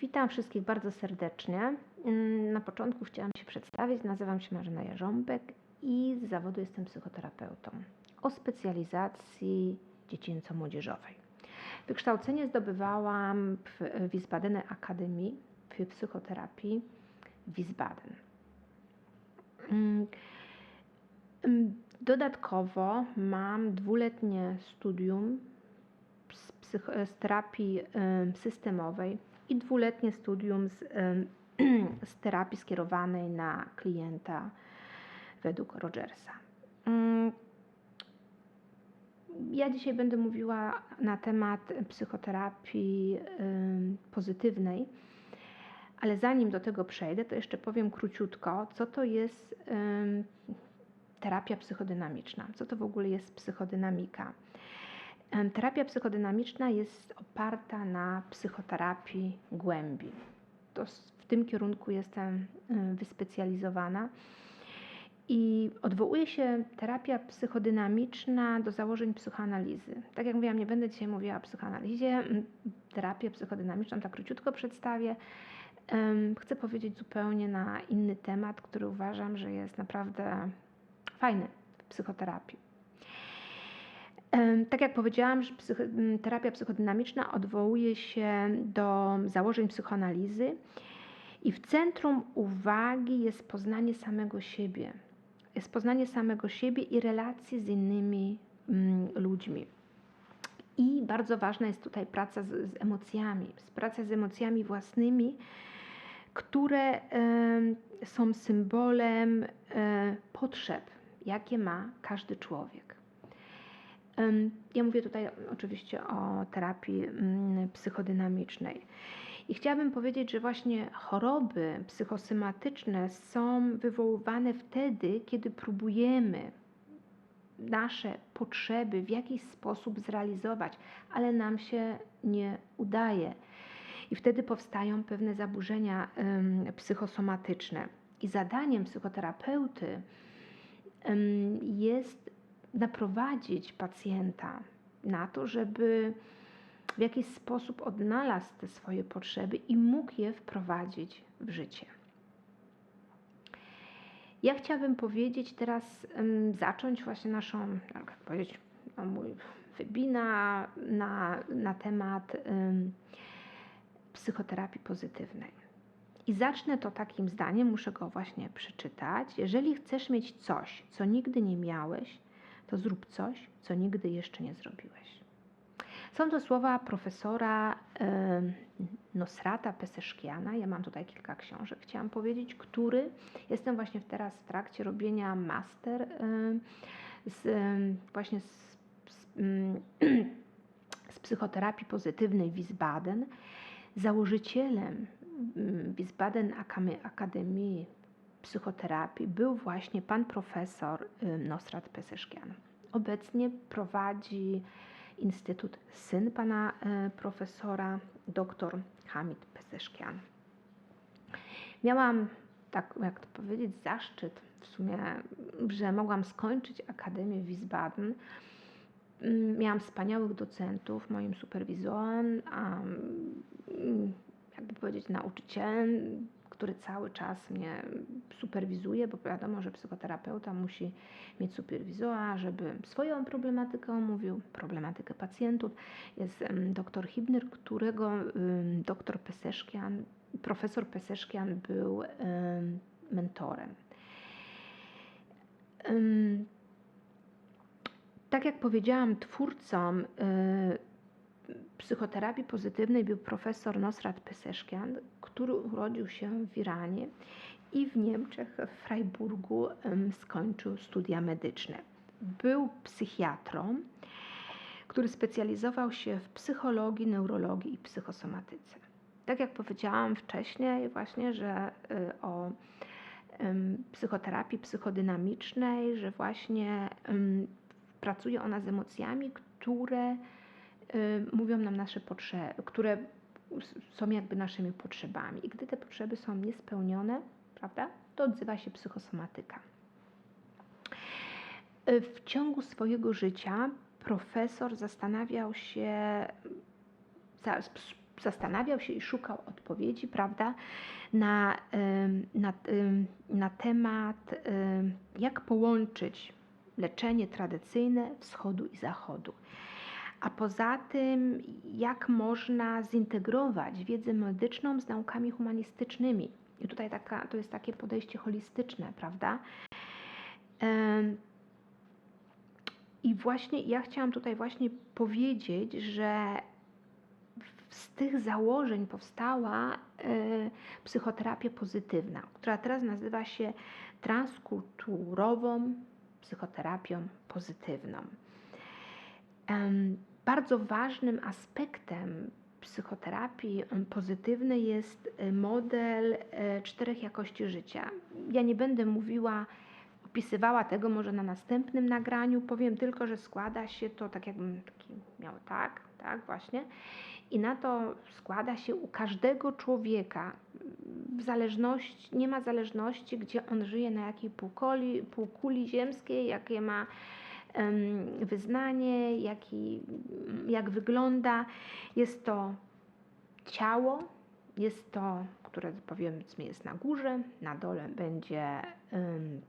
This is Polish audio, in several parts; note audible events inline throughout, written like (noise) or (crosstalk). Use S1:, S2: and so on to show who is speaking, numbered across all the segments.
S1: Witam wszystkich bardzo serdecznie. Mm, Na początku chciałam się przedstawić. Nazywam się Marzena Jarząbek i z zawodu jestem psychoterapeutą o specjalizacji dziecięco-młodzieżowej. Wykształcenie zdobywałam w Wiesbaden Akademii w psychoterapii Wiesbaden. Mm, mm, Dodatkowo mam dwuletnie studium z, z terapii em, systemowej i dwuletnie studium z, (clears throat) z terapii skierowanej na klienta według Rogersa. Mm, Ja dzisiaj będę mówiła na temat psychoterapii pozytywnej, ale zanim do tego przejdę, to jeszcze powiem króciutko, co to jest terapia psychodynamiczna, co to w ogóle jest psychodynamika. Em, Terapia psychodynamiczna jest oparta na psychoterapii głębi. To w tym kierunku jestem em, wyspecjalizowana. I odwołuje się terapia psychodynamiczna do założeń psychoanalizy. Tak jak mówiłam, nie będę dzisiaj mówiła o psychoanalizie. Terapię psychodynamiczną tak króciutko przedstawię. Chcę powiedzieć zupełnie na inny temat, który uważam, że jest naprawdę fajny w psychoterapii. Tak jak powiedziałam, że psycho, m, terapia psychodynamiczna odwołuje się do założeń psychoanalizy i w centrum uwagi jest poznanie samego siebie. Jest poznanie samego siebie i relacji z innymi mm, ludźmi. I bardzo ważna jest tutaj praca z, z emocjami, z praca z emocjami własnymi, które em, są symbolem e, potrzeb, jakie ma każdy człowiek. Ja mówię tutaj oczywiście o terapii mm, psychodynamicznej. I chciałabym powiedzieć, że właśnie choroby psychosomatyczne są wywoływane wtedy, kiedy próbujemy nasze potrzeby w jakiś sposób zrealizować, ale nam się nie udaje. I wtedy powstają pewne zaburzenia psychosomatyczne. I zadaniem psychoterapeuty jest naprowadzić pacjenta na to, żeby w jakiś sposób odnalazł te swoje potrzeby i mógł je wprowadzić w życie. Ja chciałabym powiedzieć teraz, zacząć właśnie naszą, jak powiedzieć, no, mój webinar na, na temat em, psychoterapii pozytywnej. I zacznę to takim zdaniem, muszę go właśnie przeczytać. Jeżeli chcesz mieć coś, co nigdy nie miałeś, to zrób coś, co nigdy jeszcze nie zrobiłeś. Są to słowa profesora Nosrata Peseszkiana. Ja mam tutaj kilka książek, chciałam powiedzieć, który jestem właśnie teraz w trakcie robienia master z, właśnie z, z, (clears throat) z psychoterapii pozytywnej Wiesbaden. Założycielem Wiesbaden Akademii Psychoterapii był właśnie pan profesor y, Nosrat Peseszkian. Obecnie prowadzi Instytut syn pana e, profesora, dr Hamid Peseszkian. Miałam, tak jak to powiedzieć, zaszczyt w sumie, że mogłam skończyć Akademię Wiesbaden. Mm, Miałam wspaniałych docentów, moim superwizorem, mm, jakby powiedzieć nauczycielem, który cały czas mnie superwizuje, bo wiadomo, że psychoterapeuta musi mieć superwizora, żeby swoją problematykę omówił, problematykę pacjentów. Jest dr Hibner, którego dr Peseszkian, profesor Peseszkian był em, mentorem. Em, Tak jak powiedziałam, twórcą y, psychoterapii pozytywnej był profesor Nosrat Peseszkian, który urodził się w Iranie i w Niemczech, w Freiburgu skończył studia medyczne. Był psychiatrą, który specjalizował się w psychologii, neurologii i psychosomatyce. Tak jak powiedziałam wcześniej, właśnie, że y, o psychoterapii psychodynamicznej, że właśnie pracuje ona z emocjami, które mówią nam nasze potrzeby, które są jakby naszymi potrzebami. I gdy te potrzeby są niespełnione, prawda, to odzywa się psychosomatyka. Y, W ciągu swojego życia profesor zastanawiał się, za, zastanawiał się i szukał odpowiedzi, prawda, na, em, na, na temat, em, jak połączyć leczenie tradycyjne wschodu i zachodu. A poza tym, jak można zintegrować wiedzę medyczną z naukami humanistycznymi. I tutaj taka, to jest takie podejście holistyczne, prawda? I właśnie ja chciałam tutaj właśnie powiedzieć, że z tych założeń powstała e, psychoterapia pozytywna, która teraz nazywa się transkulturową psychoterapią pozytywną. Bardzo ważnym aspektem psychoterapii pozytywnej jest e, model e, czterech jakości życia. Ja nie będę mówiła, opisywała tego może na następnym nagraniu, powiem tylko, że składa się to tak jakbym taki miał tak, tak właśnie. I na to składa się u każdego człowieka, w zależności, nie ma zależności, gdzie on żyje, na jakiej półkuli, półkuli ziemskiej, jakie ma wyznanie, jaki, jak wygląda. Jest to ciało, jest to, które powiedzmy jest na górze, na dole będzie, em,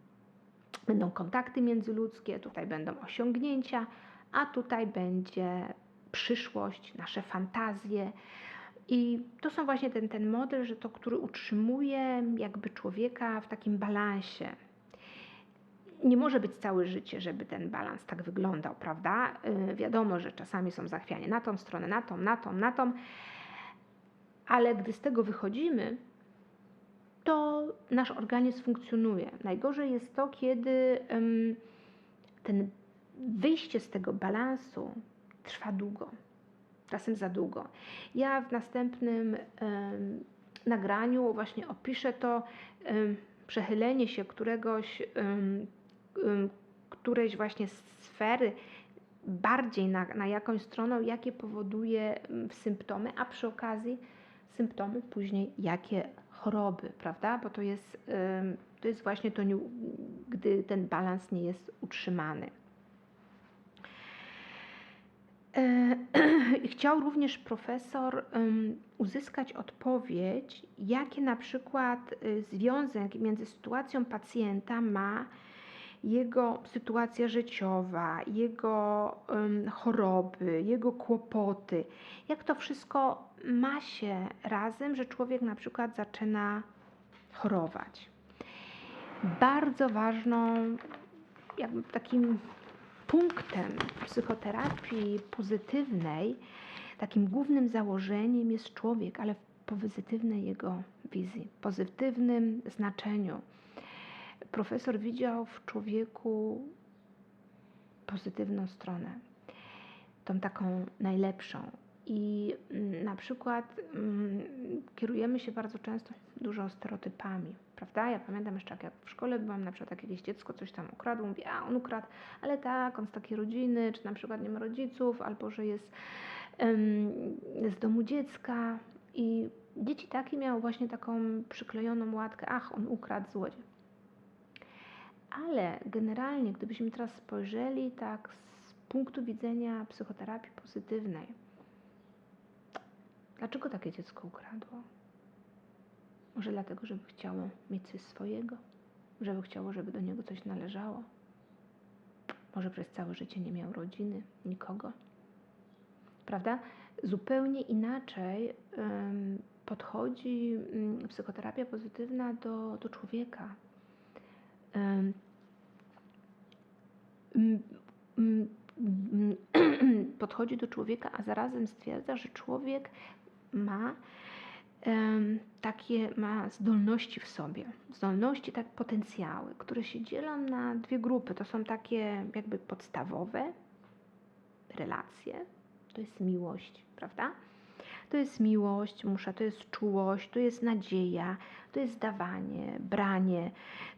S1: będą kontakty międzyludzkie, tutaj będą osiągnięcia, a tutaj będzie przyszłość, nasze fantazje. I to są właśnie ten, ten model, że to, który utrzymuje jakby człowieka w takim balansie. Nie może być całe życie, żeby ten balans tak wyglądał, prawda? Yy, wiadomo, że czasami są zachwiania na tą stronę, na tą, na tą, na tą, ale gdy z tego wychodzimy, to nasz organizm funkcjonuje. Najgorzej jest to, kiedy ym, ten wyjście z tego balansu trwa długo, czasem za długo. Ja w następnym em, nagraniu właśnie opiszę to em, przechylenie się któregoś, którejś właśnie sfery bardziej na, na jakąś stronę, jakie powoduje symptomy, a przy okazji symptomy później jakie choroby, prawda? Bo to jest, to jest właśnie to, gdy ten balans nie jest utrzymany. E, (clears throat) Chciał również profesor uzyskać odpowiedź, jakie na przykład y, związek między sytuacją pacjenta ma jego sytuacja życiowa, jego choroby, jego kłopoty. Jak to wszystko ma się razem, że człowiek na przykład zaczyna chorować. Bardzo ważną, jakby takim punktem psychoterapii pozytywnej, takim głównym założeniem jest człowiek, ale w pozytywnej jego wizji, pozytywnym znaczeniu. Profesor widział w człowieku pozytywną stronę, tą taką najlepszą. I mm, na przykład mm, kierujemy się bardzo często dużo stereotypami, prawda? Ja pamiętam jeszcze, jak ja w szkole byłam, na przykład jak jakieś dziecko coś tam ukradło, mówię, a on ukradł, ale tak, on z takiej rodziny, czy na przykład nie ma rodziców, albo że jest em, z domu dziecka i dzieci takie miały właśnie taką przyklejoną łatkę, ach, on ukradł złodziej. Ale generalnie, gdybyśmy teraz spojrzeli tak z punktu widzenia psychoterapii pozytywnej, dlaczego takie dziecko ukradło? Może dlatego, żeby chciało mieć coś swojego, żeby chciało, żeby do niego coś należało. Może przez całe życie nie miał rodziny, nikogo. Prawda? Zupełnie inaczej em, podchodzi mm, psychoterapia pozytywna do, do człowieka. Podchodzi do człowieka, a zarazem stwierdza, że człowiek ma takie ma zdolności w sobie, zdolności, tak potencjały, które się dzielą na dwie grupy. To są takie jakby podstawowe relacje, to jest miłość, prawda? To jest miłość, muszę, to jest czułość, to jest nadzieja, to jest dawanie, branie,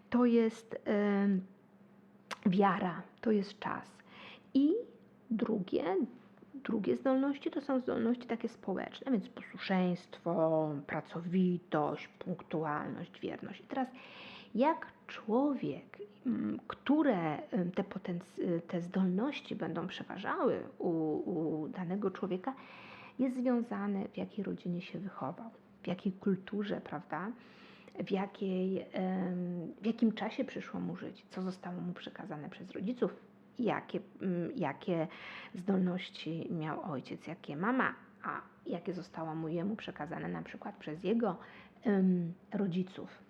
S1: to jest wiara, to jest czas. I drugie, drugie zdolności to są zdolności takie społeczne, więc posłuszeństwo, pracowitość, punktualność, wierność. I teraz jak człowiek, które te, potenc- te zdolności będą przeważały u, u danego człowieka, jest związany, w jakiej rodzinie się wychował, w jakiej kulturze, prawda? W, jakiej, w jakim czasie przyszło mu żyć, co zostało mu przekazane przez rodziców, jakie, mm, jakie zdolności miał ojciec, jakie mama, a jakie zostało mu jemu przekazane na przykład przez jego rodziców.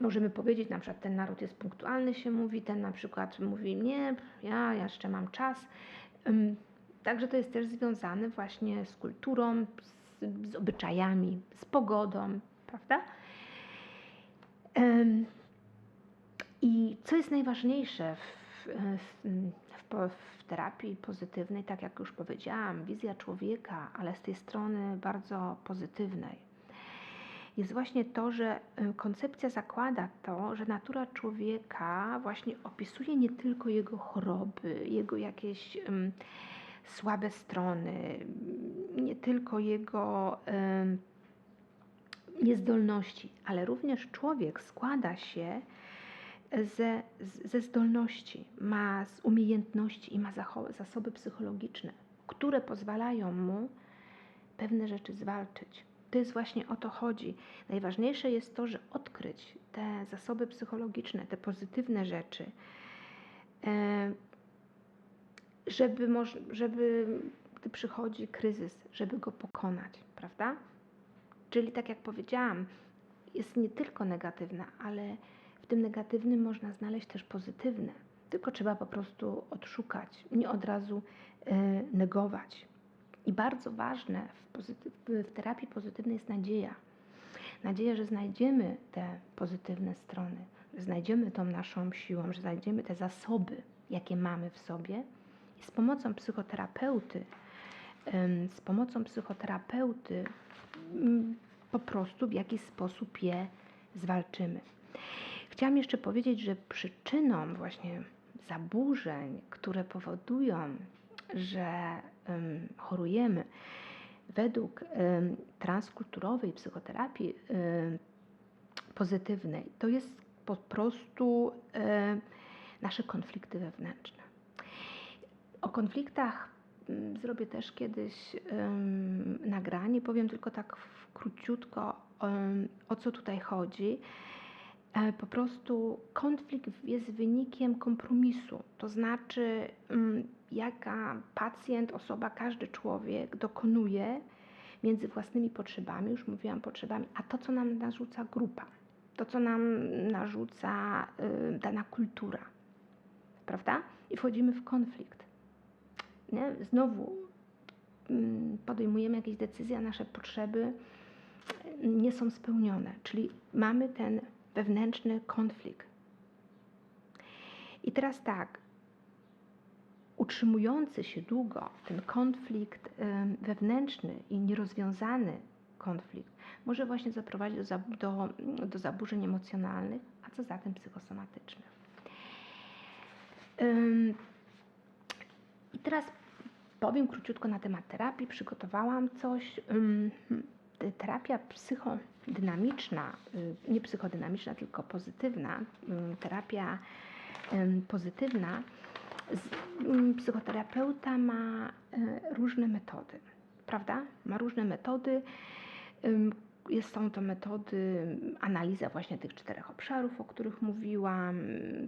S1: Możemy powiedzieć, na przykład ten naród jest punktualny, się mówi, ten na przykład mówi, nie, ja jeszcze mam czas. Także to jest też związane właśnie z kulturą, z, z obyczajami, z pogodą, prawda? I co jest najważniejsze w, w, w, terapii pozytywnej, tak jak już powiedziałam, wizja człowieka, ale z tej strony bardzo pozytywnej, jest właśnie to, że koncepcja zakłada to, że natura człowieka właśnie opisuje nie tylko jego choroby, jego jakieś um, słabe strony, nie tylko jego niezdolności, ale również człowiek składa się ze, ze zdolności, ma z umiejętności i ma zasoby psychologiczne, które pozwalają mu pewne rzeczy zwalczyć. To jest właśnie o to chodzi. Najważniejsze jest to, że odkryć te zasoby psychologiczne, te pozytywne rzeczy, żeby, żeby gdy przychodzi kryzys, żeby go pokonać, prawda? Czyli tak jak powiedziałam, jest nie tylko negatywna, ale w tym negatywnym można znaleźć też pozytywne. Tylko trzeba po prostu odszukać, nie od razu y, negować. I bardzo ważne w, w terapii pozytywnej jest nadzieja. Nadzieja, że znajdziemy te pozytywne strony, że znajdziemy tą naszą siłą, że znajdziemy te zasoby, jakie mamy w sobie. I z pomocą psychoterapeuty, z pomocą psychoterapeuty po prostu w jakiś sposób je zwalczymy. Chciałam jeszcze powiedzieć, że przyczyną właśnie zaburzeń, które powodują, że um, chorujemy, według um, transkulturowej psychoterapii um, pozytywnej, to jest po prostu nasze konflikty wewnętrzne. O konfliktach zrobię też kiedyś nagranie, powiem tylko tak króciutko, o co tutaj chodzi. E, po prostu konflikt jest wynikiem kompromisu. To znaczy, mm, jaka pacjent, osoba, każdy człowiek dokonuje między własnymi potrzebami, już mówiłam potrzebami, a to, co nam narzuca grupa, to, co nam narzuca y, dana kultura. Prawda? I wchodzimy w konflikt. Nie? Znowu mm, podejmujemy jakieś decyzje, a nasze potrzeby nie są spełnione. Czyli mamy ten wewnętrzny konflikt. I teraz tak, utrzymujący się długo ten konflikt wewnętrzny i nierozwiązany konflikt może właśnie zaprowadzić do, do, do zaburzeń emocjonalnych, a co za tym psychosomatycznych. Teraz powiem króciutko na temat terapii. Przygotowałam coś terapia psychodynamiczna, y, nie psychodynamiczna, tylko pozytywna, terapia pozytywna, psychoterapeuta ma y, różne metody, prawda? Ma różne metody. Jest, są to metody, analiza właśnie tych czterech obszarów, o których mówiłam.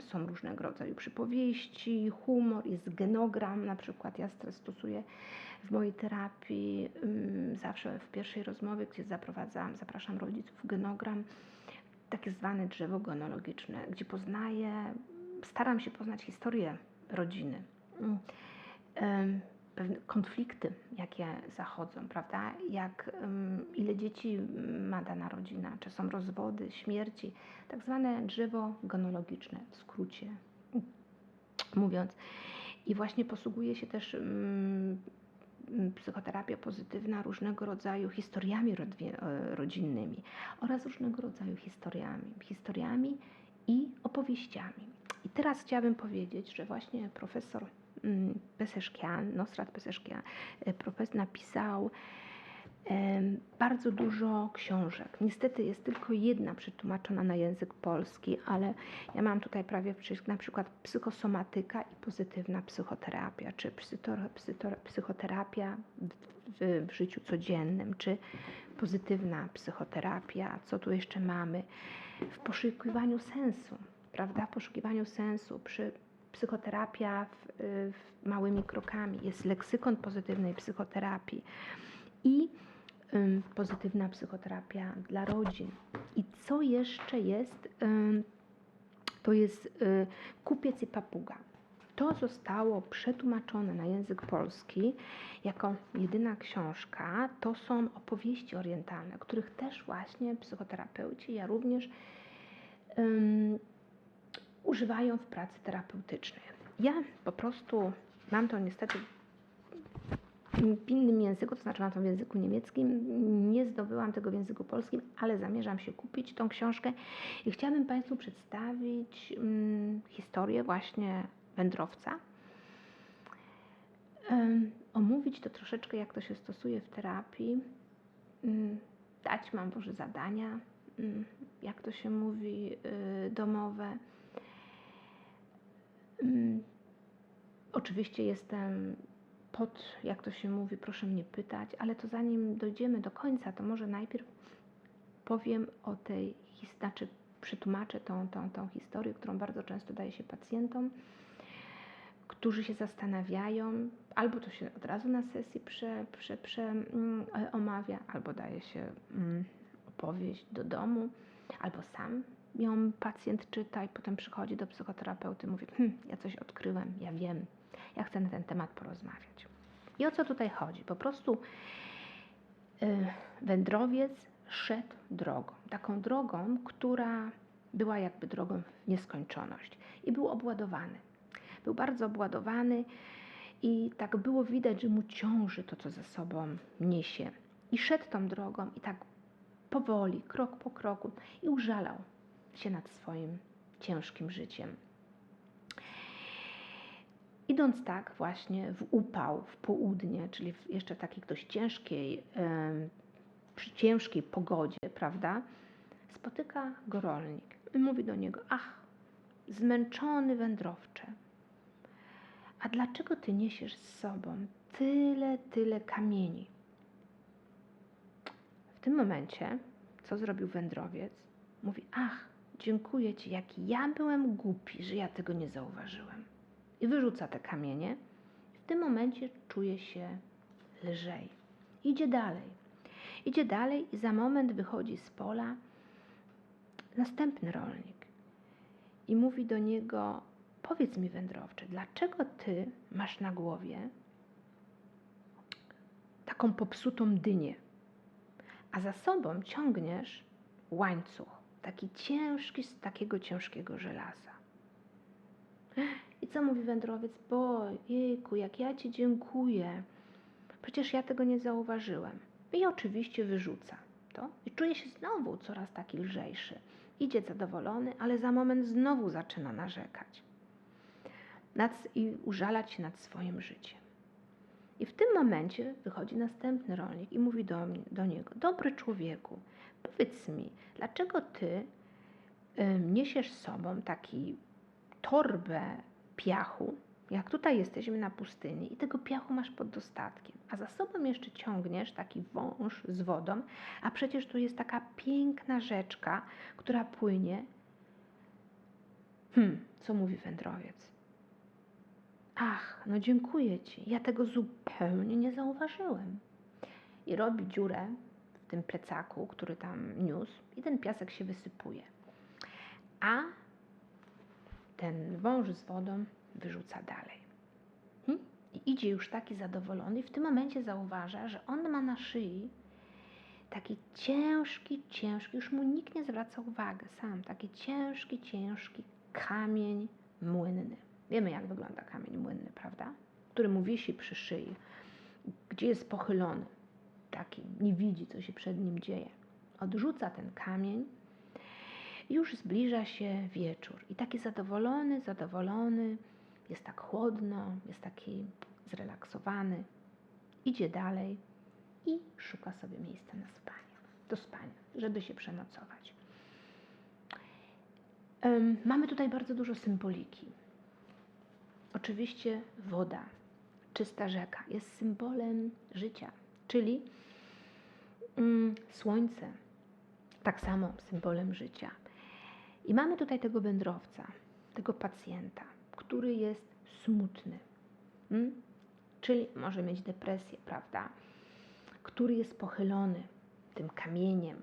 S1: Są różnego rodzaju przypowieści, humor, jest genogram, na przykład ja stosuję w mojej terapii zawsze w pierwszej rozmowie, gdzie zaprowadzam, zapraszam rodziców, genogram, takie zwane drzewo genealogiczne, gdzie poznaję, staram się poznać historię rodziny, pewne konflikty, jakie zachodzą, prawda? Jak, ile dzieci ma dana rodzina, czy są rozwody, śmierci, tak zwane drzewo genealogiczne, w skrócie mówiąc. I właśnie posługuje się też psychoterapia pozytywna różnego rodzaju historiami e, rodzinnymi oraz różnego rodzaju historiami, historiami i opowieściami. I teraz chciałabym powiedzieć, że właśnie profesor Peseszkian, Nosrat Peseszkian, e, profesor napisał ym, bardzo dużo książek. Niestety jest tylko jedna przetłumaczona na język polski, ale ja mam tutaj prawie wszystko, na przykład psychosomatyka i pozytywna psychoterapia, czy psychoterapia w, w życiu codziennym, czy pozytywna psychoterapia, co tu jeszcze mamy, w poszukiwaniu sensu, prawda? W poszukiwaniu sensu, przy psychoterapia w, w małymi krokami, jest leksykon pozytywnej psychoterapii i pozytywna psychoterapia dla rodzin. I co jeszcze jest, to jest y, kupiec i papuga. To zostało przetłumaczone na język polski jako jedyna książka. To są opowieści orientalne, których też właśnie psychoterapeuci, ja również używają w pracy terapeutycznej. Ja po prostu mam to niestety w innym języku, to znaczy mam to w języku niemieckim. Nie zdobyłam tego w języku polskim, ale zamierzam się kupić tą książkę i chciałabym Państwu przedstawić um, historię właśnie wędrowca. Omówić to troszeczkę, jak to się stosuje w terapii. Um, dać mam może zadania, jak to się mówi, y, domowe. Oczywiście jestem pod, jak to się mówi, proszę mnie pytać, ale to zanim dojdziemy do końca, to może najpierw powiem o tej, znaczy przetłumaczę tą, tą, tą historię, którą bardzo często daje się pacjentom, którzy się zastanawiają, albo to się od razu na sesji prze, prze, prze, um, omawia, albo daje się um, opowieść do domu, albo sam ją pacjent czyta i potem przychodzi do psychoterapeuty i mówi, hm, ja coś odkryłem, ja wiem, ja chcę na ten temat porozmawiać. I o co tutaj chodzi? Po prostu yy, wędrowiec szedł drogą, taką drogą, która była jakby drogą w nieskończoność i był obładowany. Był bardzo obładowany i tak było widać, że mu ciąży to, co ze sobą niesie. I szedł tą drogą i tak powoli, krok po kroku i użalał się nad swoim ciężkim życiem. Idąc tak właśnie w upał, w południe, czyli w jeszcze takiej dość ciężkiej, przy ciężkiej pogodzie, prawda, spotyka go rolnik i mówi do niego, ach, zmęczony wędrowcze, a dlaczego ty niesiesz z sobą tyle, tyle kamieni? W tym momencie, co zrobił wędrowiec? Mówi, ach, dziękuję ci, jaki ja byłem głupi, że ja tego nie zauważyłem i wyrzuca te kamienie. W tym momencie czuje się lżej. Idzie dalej. Idzie dalej i za moment wychodzi z pola następny rolnik i mówi do niego: Powiedz mi, wędrowcze, dlaczego ty masz na głowie taką popsutą dynię, a za sobą ciągniesz łańcuch, taki ciężki z takiego ciężkiego żelaza. I co mówi wędrowiec? Bo, jejku, jak ja Ci dziękuję. Przecież ja tego nie zauważyłem. I oczywiście wyrzuca to i czuje się znowu coraz taki lżejszy. Idzie zadowolony, ale za moment znowu zaczyna narzekać nad, i użalać się nad swoim życiem. I w tym momencie wychodzi następny rolnik i mówi do, mnie, do niego: Dobry człowieku, powiedz mi, dlaczego ty y, niesiesz sobą taki torbę piachu, jak tutaj jesteśmy na pustyni i tego piachu masz pod dostatkiem, a za sobą jeszcze ciągniesz taki wąż z wodą, a przecież tu jest taka piękna rzeczka, która płynie. Hmm, co mówi wędrowiec? Ach, no dziękuję ci, ja tego zupełnie nie zauważyłem. I robi dziurę w tym plecaku, który tam niósł, i ten piasek się wysypuje. A ten wąż z wodą wyrzuca dalej. Hm? I idzie już taki zadowolony, i w tym momencie zauważa, że on ma na szyi taki ciężki, ciężki, już mu nikt nie zwraca uwagi, sam, taki ciężki, ciężki kamień młynny. Wiemy, jak wygląda kamień młynny, prawda? Który mu wisi przy szyi, gdzie jest pochylony, taki, nie widzi, co się przed nim dzieje. Odrzuca ten kamień już zbliża się wieczór i taki zadowolony, zadowolony, jest tak chłodno, jest taki zrelaksowany. Idzie dalej i szuka sobie miejsca na spanie, do spania, żeby się przenocować. Mamy tutaj bardzo dużo symboliki. Oczywiście woda, czysta rzeka jest symbolem życia, czyli mm, słońce, tak samo symbolem życia. I mamy tutaj tego wędrowca, tego pacjenta, który jest smutny, mm? czyli może mieć depresję, prawda? Który jest pochylony tym kamieniem,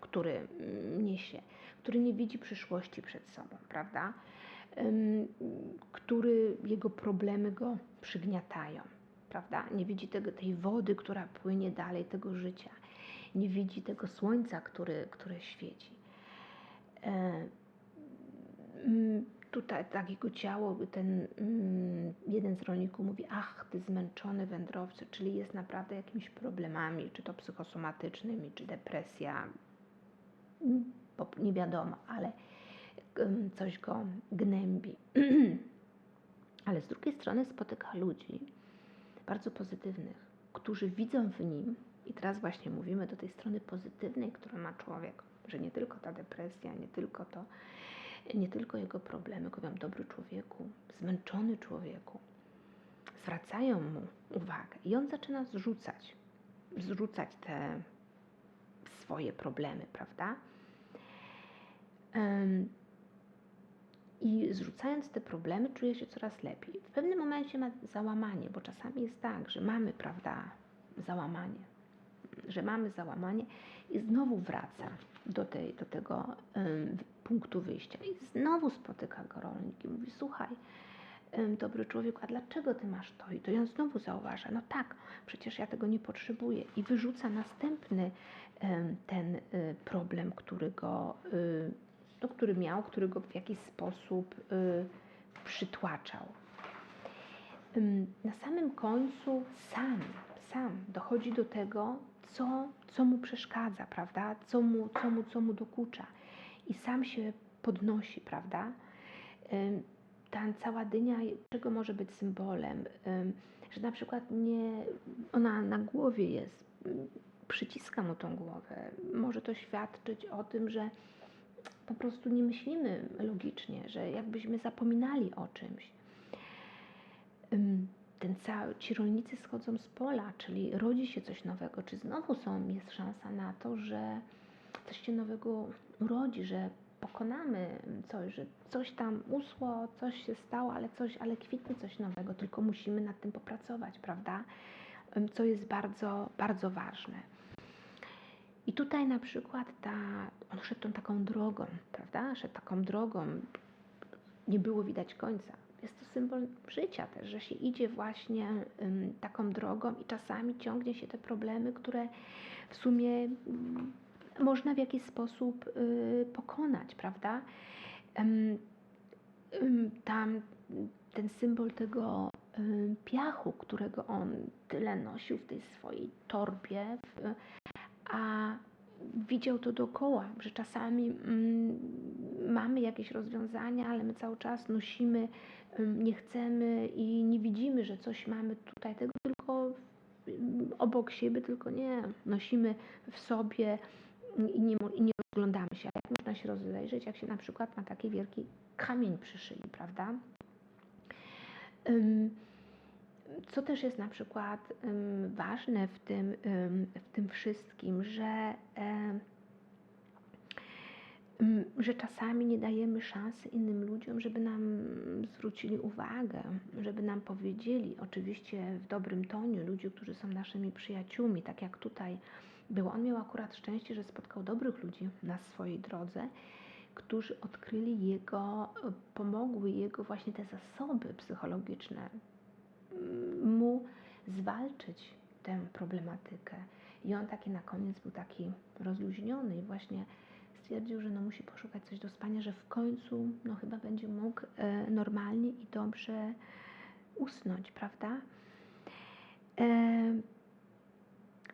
S1: który mm, niesie, który nie widzi przyszłości przed sobą, prawda? Który jego problemy go przygniatają, prawda? Nie widzi tego, tej wody, która płynie dalej, tego życia. Nie widzi tego słońca, który, które świeci. Mm, tutaj tak jego ciało, ten mm, jeden z rolników mówi, ach, ty zmęczony wędrowcy, czyli jest naprawdę jakimiś problemami, czy to psychosomatycznymi, czy depresja, Mm, nie wiadomo, ale coś go gnębi. (clears throat) ale z drugiej strony spotyka ludzi bardzo pozytywnych, którzy widzą w nim, i teraz właśnie mówimy do tej strony pozytywnej, którą ma człowiek, że nie tylko ta depresja, nie tylko to, nie tylko jego problemy, mówią dobry człowieku, zmęczony człowieku, zwracają mu uwagę i on zaczyna zrzucać, zrzucać te swoje problemy, prawda? I zrzucając te problemy, czuje się coraz lepiej. W pewnym momencie ma załamanie, bo czasami jest tak, że mamy, prawda, załamanie, że mamy załamanie i znowu wraca do, tej, do tego ym, punktu wyjścia i znowu spotyka go rolnik i mówi, słuchaj, ym, dobry człowiek, a dlaczego ty masz to i to? I on znowu zauważa, no tak, przecież ja tego nie potrzebuję i wyrzuca następny ym, ten y, problem, który go, y, no, który miał, który go w jakiś sposób y, przytłaczał. Ym, Na samym końcu sam, sam dochodzi do tego, co, co mu przeszkadza, prawda? Co mu, co, mu, co mu dokucza. I sam się podnosi, prawda? Ym, Ta cała dynia, czego może być symbolem? Ym, Że na przykład nie, ona na głowie jest, przyciska mu tą głowę. Może to świadczyć o tym, że po prostu nie myślimy logicznie, że jakbyśmy zapominali o czymś. Ym, Ten cały, ci rolnicy schodzą z pola, czyli rodzi się coś nowego, czy znowu są, jest szansa na to, że coś się nowego urodzi, że pokonamy coś, że coś tam usło, coś się stało, ale coś, ale kwitnie coś nowego, tylko musimy nad tym popracować, prawda? Co jest bardzo, bardzo ważne. I tutaj na przykład ta, on szedł tą taką drogą, prawda? Szedł taką drogą, nie było widać końca. Jest to symbol życia też, że się idzie właśnie taką drogą i czasami ciągnie się te problemy, które w sumie ym, można w jakiś sposób y, pokonać, prawda? Tam ten symbol tego ym, piachu, którego on tyle nosił w tej swojej torbie, w, a widział to dookoła, że czasami mm, mamy jakieś rozwiązania, ale my cały czas nosimy, ym, nie chcemy i nie widzimy, że coś mamy tutaj, tego tylko ym, obok siebie, tylko nie, nosimy w sobie i nie, i nie się. Jak można się rozejrzeć, jak się na przykład ma taki wielki kamień przy szyi, prawda? Co też jest na przykład ważne w tym, ym, w tym wszystkim, że, że czasami nie dajemy szansy innym ludziom, żeby nam zwrócili uwagę, żeby nam powiedzieli, oczywiście w dobrym tonie, ludzie, którzy są naszymi przyjaciółmi, tak jak tutaj było. On miał akurat szczęście, że spotkał dobrych ludzi na swojej drodze, którzy odkryli jego, pomogły jego właśnie te zasoby psychologiczne, mu zwalczyć tę problematykę. I on taki na koniec był taki rozluźniony i właśnie stwierdził, że no musi poszukać coś do spania, że w końcu no chyba będzie mógł e, normalnie i dobrze usnąć, prawda? E,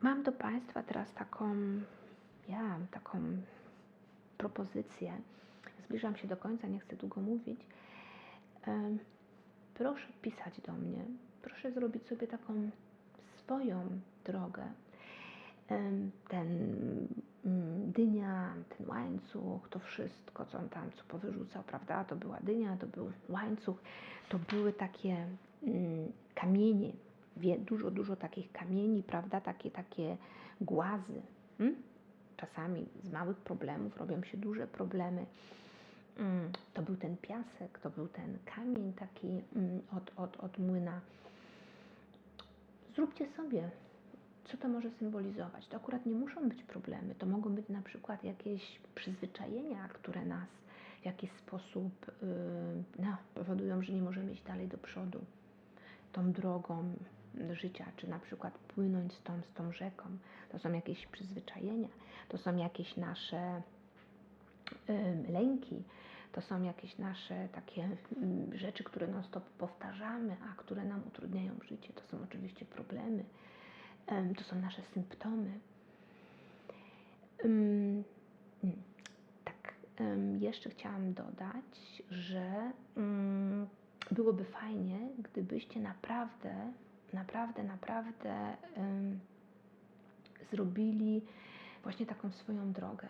S1: mam do Państwa teraz taką, ja, taką propozycję. Zbliżam się do końca, nie chcę długo mówić. E, proszę pisać do mnie. Proszę zrobić sobie taką swoją drogę. ten mm, dynia, ten łańcuch, to wszystko, co on tam co powyrzucał, prawda? To była dynia, to był łańcuch, to były takie mm, kamienie, dużo, dużo takich kamieni, prawda? Takie, takie głazy. Mm? Czasami z małych problemów robią się duże problemy. Mm, To był ten piasek, to był ten kamień taki mm, od, od, od młyna. Zróbcie sobie, co to może symbolizować. To akurat nie muszą być problemy, to mogą być na przykład jakieś przyzwyczajenia, które nas w jakiś sposób yy, no, powodują, że nie możemy iść dalej do przodu tą drogą życia, czy na przykład płynąć z tą, z tą rzeką. To są jakieś przyzwyczajenia, to są jakieś nasze lęki, to są jakieś nasze takie ym, rzeczy, które non stop powtarzamy, a które nam utrudniają życie. To są oczywiście problemy, to są nasze symptomy. Ym, mm, tak, jeszcze chciałam dodać, że ym, byłoby fajnie, gdybyście naprawdę, naprawdę, naprawdę zrobili właśnie taką swoją drogę.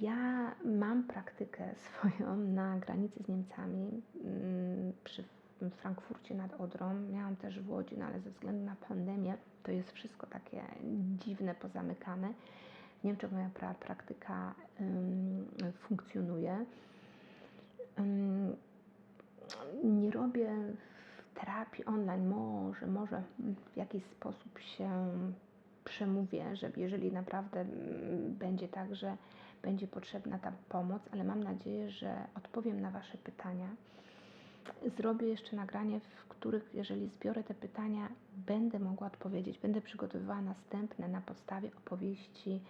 S1: Ja mam praktykę (laughs) swoją na granicy z Niemcami mm, przy Frankfurcie nad Odrą. Miałam też w Łodzi, no ale ze względu na pandemię to jest wszystko takie dziwne, pozamykane. W Niemczech moja pra praktyka ym, funkcjonuje. Ym, nie robię terapii online, może, może w jakiś sposób się przemówię, że jeżeli naprawdę mm, będzie tak, że będzie potrzebna ta pomoc, ale mam nadzieję, że odpowiem na Wasze pytania. Zrobię jeszcze nagranie, w których, jeżeli zbiorę te pytania, będę mogła odpowiedzieć. Będę przygotowywała następne na podstawie opowieści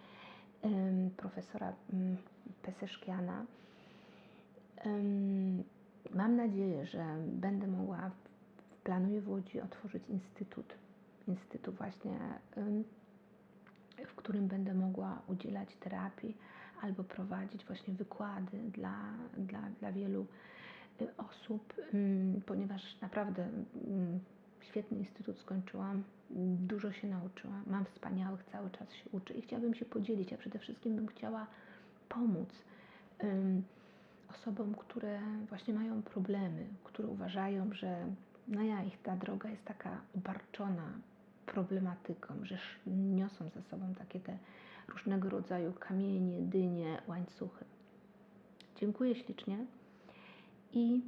S1: em, profesora um, Peseszkiana. Em, mam nadzieję, że będę mogła, planuję w Łodzi otworzyć instytut, instytut właśnie, em, w którym będę mogła udzielać terapii albo prowadzić właśnie wykłady dla, dla, dla wielu y, osób, ym, ponieważ naprawdę ym, świetny instytut skończyłam, dużo się nauczyłam, mam wspaniałych, cały czas się uczę i chciałabym się podzielić, a przede wszystkim bym chciała pomóc osobom, które właśnie mają problemy, które uważają, że no ja, ich ta droga jest taka obarczona problematyką, że niosą ze sobą takie te różnego rodzaju kamienie, dynie, łańcuchy. Dziękuję ślicznie i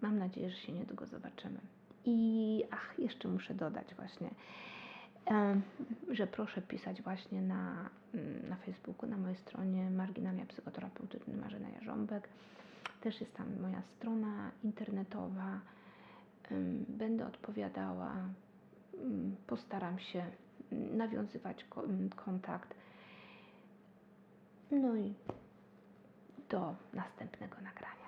S1: mam nadzieję, że się niedługo zobaczymy. I ach, jeszcze muszę dodać właśnie, że proszę pisać właśnie na, mm, na Facebooku, na mojej stronie Marginalia Psychoterapeutyczny Marzena Jarząbek. Też jest tam moja strona internetowa. Będę odpowiadała, mm, postaram się nawiązywać mm, kontakt. No i do następnego nagrania.